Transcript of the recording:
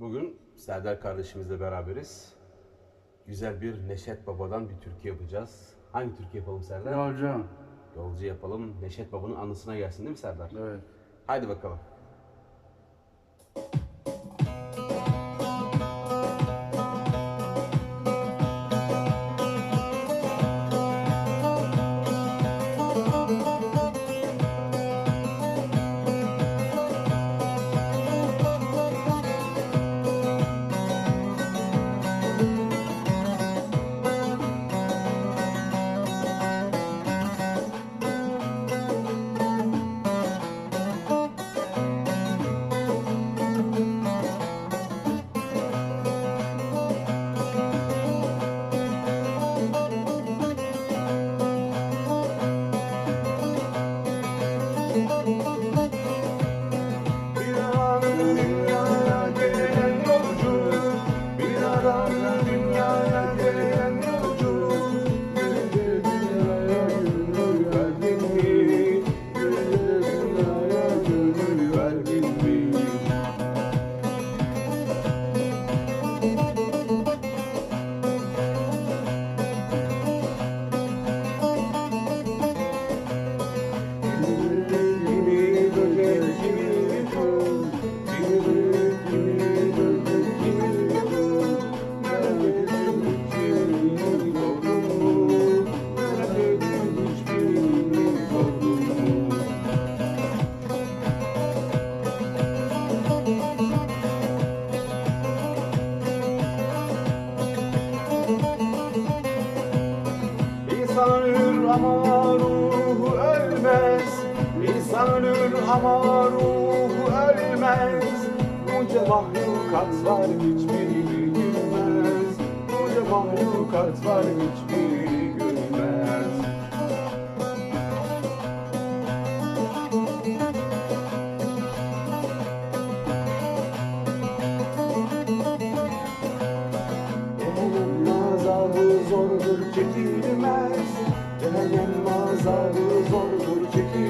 Bugün Serdar kardeşimizle beraberiz. Güzel bir Neşet Baba'dan bir türkü yapacağız. Hangi türkü yapalım Serdar? Yolcu. Yolcu yapalım. Neşet Baba'nın anısına gelsin değil mi Serdar? Evet. Haydi bakalım. Bir ama ruhu ölmez. İnsan ölür ama ruhu ölmez. Bunca mahlukat var hiçbiri gülmez. Bunca mahlukat var hiçbiri gülmez. Zordur çekilmez Elem azabı zordur çekiyor